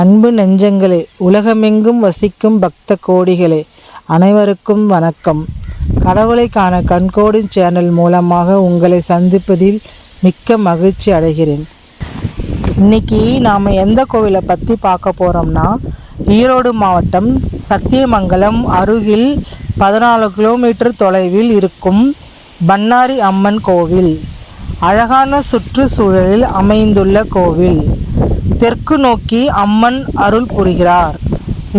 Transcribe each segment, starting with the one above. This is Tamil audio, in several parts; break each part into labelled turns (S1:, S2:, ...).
S1: அன்பு நெஞ்சங்களே உலகமெங்கும் வசிக்கும் பக்த கோடிகளே அனைவருக்கும் வணக்கம். கடவுளை காண கண்கோடி சேனல் மூலமாக உங்களை சந்திப்பதில் மிக்க மகிழ்ச்சி அடைகிறேன். இன்னைக்கு நாம் எந்த கோவிலை பற்றி பார்க்க போகிறோம்னா ஈரோடு மாவட்டம் சத்தியமங்கலம் அருகில் பதினாலு கிலோமீட்டர் தொலைவில் இருக்கும் பண்ணாரி அம்மன் கோவில். அழகான சுற்றுச்சூழலில் அமைந்துள்ள கோவில். தெற்கு நோக்கி அம்மன் அருள் புரிகிறார்.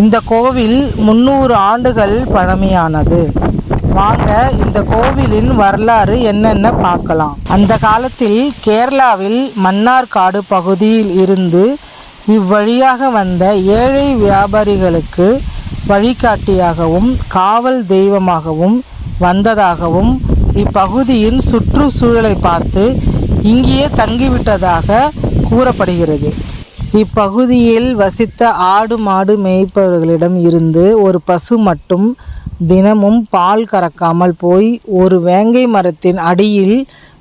S1: இந்த கோவில் முந்நூறு ஆண்டுகள் பழமையானது. வாங்க இந்த கோவிலின் வரலாறு என்னென்ன பார்க்கலாம். அந்த காலத்தில் கேரளாவில் மன்னார்காடு பகுதியில் இருந்து இவ்வழியாக வந்த ஏழை வியாபாரிகளுக்கு வழிகாட்டியாகவும் காவல் தெய்வமாகவும் வந்ததாகவும் இப்பகுதியின் சுற்றுச்சூழலை பார்த்து இங்கேயே தங்கிவிட்டதாக கூறப்படுகிறது. இப்பகுதியில் வசித்த ஆடு மாடு மேய்ப்பவர்களிடம் இருந்து ஒரு பசு மட்டும் தினமும் பால் கறக்காமல் போய் ஒரு வேங்கை மரத்தின் அடியில்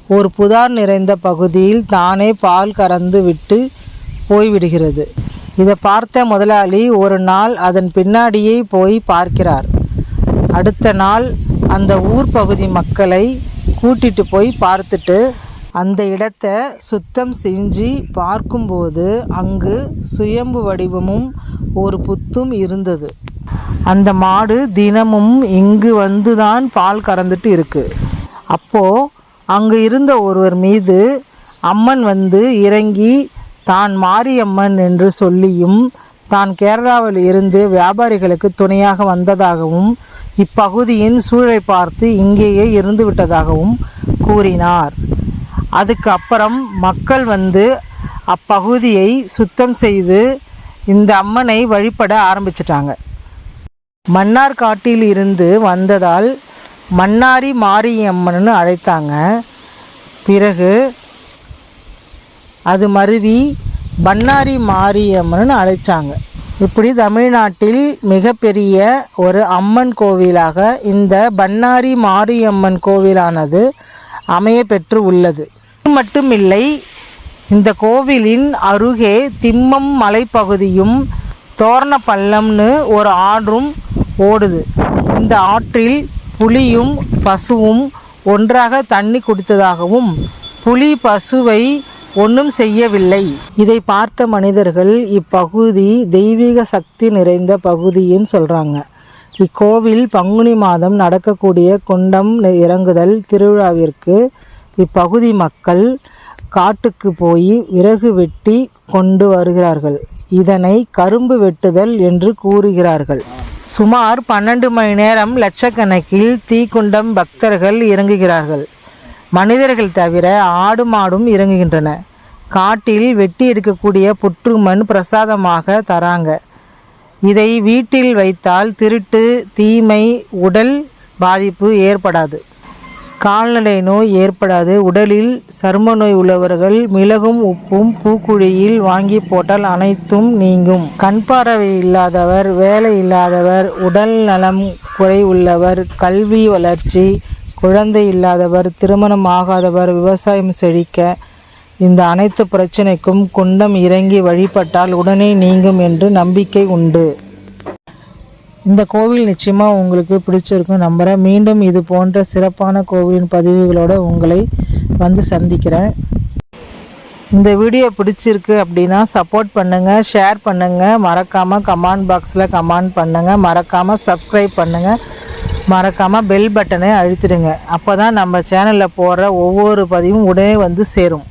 S1: ஒரு புதார் நிறைந்த பகுதியில் தானே பால் கறந்து விட்டு போய்விடுகிறது. இதை பார்த்த முதலாளி ஒரு நாள் அதன் பின்னாடியே போய் பார்க்கிறார். அடுத்த நாள் அந்த ஊர் பகுதி மக்களை கூட்டிட்டு போய் பார்த்துட்டு அந்த இடத்த சுத்தம் செஞ்சு பார்க்கும்போது அங்கு சுயம்பு வடிவமும் ஒரு புத்தும் இருந்தது. அந்த மாடு தினமும் இங்கு வந்து தான் பால் கறந்துட்டு இருக்கு. அப்போ அங்கு இருந்த ஒருவர் மீது அம்மன் வந்து இறங்கி தான் மாரியம்மன் என்று சொல்லியும் தான் கேரளாவில் இருந்து வியாபாரிகளுக்கு துணையாக வந்ததாகவும் இப்பகுதியின் சூழலை பார்த்து இங்கேயே இருந்து விட்டதாகவும் கூறினார். அதுக்கு அப்புறம் மக்கள் வந்து அப்பகுதியை சுத்தம் செய்து இந்த அம்மனை வழிபட ஆரம்பிச்சிட்டாங்க. மன்னார் காட்டில் இருந்து வந்ததால் மன்னாரி மாரியம்மன்னு அழைத்தாங்க. பிறகு அது மருவி பண்ணாரி மாரியம்மன் அழைச்சாங்க. இப்படி தமிழ்நாட்டில் மிகப்பெரிய ஒரு அம்மன் கோவிலாக இந்த பண்ணாரி மாரியம்மன் கோவிலானது அமைய பெற்று உள்ளது. மட்டுமில்லை இந்த கோவிலின் அருகே திம்மம் மலைப்பகுதியும் தோரணப்பள்ளம்னு ஒரு ஆறும் ஓடுது. இந்த ஆற்றில் புலியும் பசுவும் ஒன்றாக தண்ணி குடித்ததாகவும் புலி பசுவை ஒன்றும் செய்யவில்லை. இதை பார்த்த மனிதர்கள் இப்பகுதி தெய்வீக சக்தி நிறைந்த பகுதின்னு சொல்கிறாங்க இக்கோவில் பங்குனி மாதம் நடக்கக்கூடிய குண்டம் இறங்குதல் திருவிழாவிற்கு இப்பகுதி மக்கள் காட்டுக்கு போய் விறகு வெட்டி கொண்டு வருகிறார்கள். இதனை கரும்பு வெட்டுதல் என்று கூறுகிறார்கள். சுமார் பன்னெண்டு மணி நேரம் லட்சக்கணக்கில் தீக்குண்டம் பக்தர்கள் இறங்குகிறார்கள். மனிதர்கள் தவிர ஆடு மாடும் இறங்குகின்றன. காட்டில் வெட்டி எடுக்கக்கூடிய புற்றுமண் பிரசாதமாக தராங்க. இதை வீட்டில் வைத்தால் திருட்டு தீமை உடல் பாதிப்பு ஏற்படாது. கால்நடை நோய் ஏற்படாது. உடலில் சரும நோய் உள்ளவர்கள் மிளகும் உப்பும் பூக்குழியில் வாங்கி போட்டால் அனைத்தும் நீங்கும். கண் பார்வை இல்லாதவர் வேலை இல்லாதவர் உடல் நலம் குறை உள்ளவர் கல்வி வளர்ச்சி குழந்தை இல்லாதவர் திருமணம் ஆகாதவர் விவசாயம் செழிக்க இந்த அனைத்து பிரச்சனைக்கும் குண்டம் இறங்கி வழிபட்டால் உடனே நீங்கும் என்று நம்பிக்கை உண்டு. இந்த கோவில் நிச்சயமாக உங்களுக்கு பிடிச்சிருக்கும். நம்புகிறேன் மீண்டும் இது போன்ற சிறப்பான கோவிலின் பதிவுகளோடு உங்களை வந்து சந்திக்கிறேன். இந்த வீடியோ பிடிச்சிருக்கு அப்படின்னா சப்போர்ட் பண்ணுங்கள் ஷேர் பண்ணுங்கள் மறக்காமல் கமெண்ட் பாக்ஸில் கமெண்ட் பண்ணுங்கள் மறக்காமல் சப்ஸ்கிரைப் பண்ணுங்கள் மறக்காமல் பெல் பட்டனை அழுத்திடுங்க. அப்போ தான் நம்ம சேனலில் போடுற ஒவ்வொரு பதிவும் உடனே வந்து சேரும்.